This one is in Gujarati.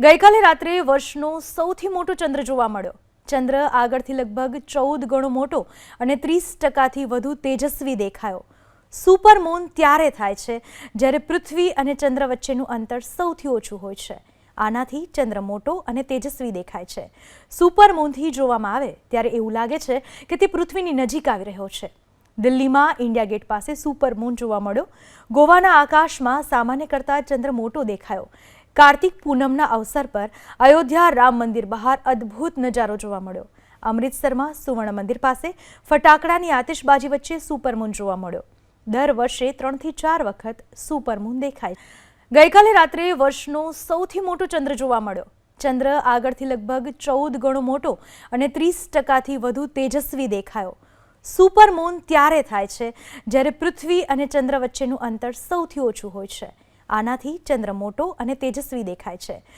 ગઈકાલે રાત્રે વર્ષનો સૌથી મોટો ચંદ્ર જોવા મળ્યો. ચંદ્ર આગળથી લગભગ ચૌદ ગણો મોટો અને ત્રીસ ટકાથી વધુ તેજસ્વી દેખાયો. સુપર મૂન ત્યારે થાય છે, જ્યારે પૃથ્વી અને ચંદ્ર વચ્ચેનું અંતર સૌથી ઓછું હોય છે. આનાથી ચંદ્ર મોટો અને તેજસ્વી દેખાય છે. સુપર મૂનથી જોવામાં આવે ત્યારે એવું લાગે છે કે તે પૃથ્વીની નજીક આવી રહ્યો છે. દિલ્હીમાં ઇન્ડિયા ગેટ પાસે સુપર મૂન જોવા મળ્યો. ગોવાના આકાશમાં સામાન્ય કરતાં ચંદ્ર મોટો દેખાયો. કાર્તિક પૂનમના અવસર પર અયોધ્યા રામ મંદિર બહાર અદ્ભુત નજારો જોવા મળ્યો. અમૃતસરમાં સુવર્ણ મંદિર પાસે ફટાકડાની આતિશબાજી વચ્ચે સુપર મૂન જોવા મળ્યો. દર વર્ષે ત્રણથી ચાર વખત સુપર મૂન દેખાય. ગઈકાલે રાત્રે વર્ષનો સૌથી મોટો ચંદ્ર જોવા મળ્યો. ચંદ્ર આગળથી લગભગ ચૌદ ગણો મોટો અને ત્રીસ ટકાથી વધુ તેજસ્વી દેખાયો. સુપર મૂન ત્યારે થાય છે જ્યારે પૃથ્વી અને ચંદ્ર વચ્ચેનું અંતર સૌથી ઓછું હોય છે. આનાથી ચંદ્ર મોટો અને તેજસ્વી દેખાય છે.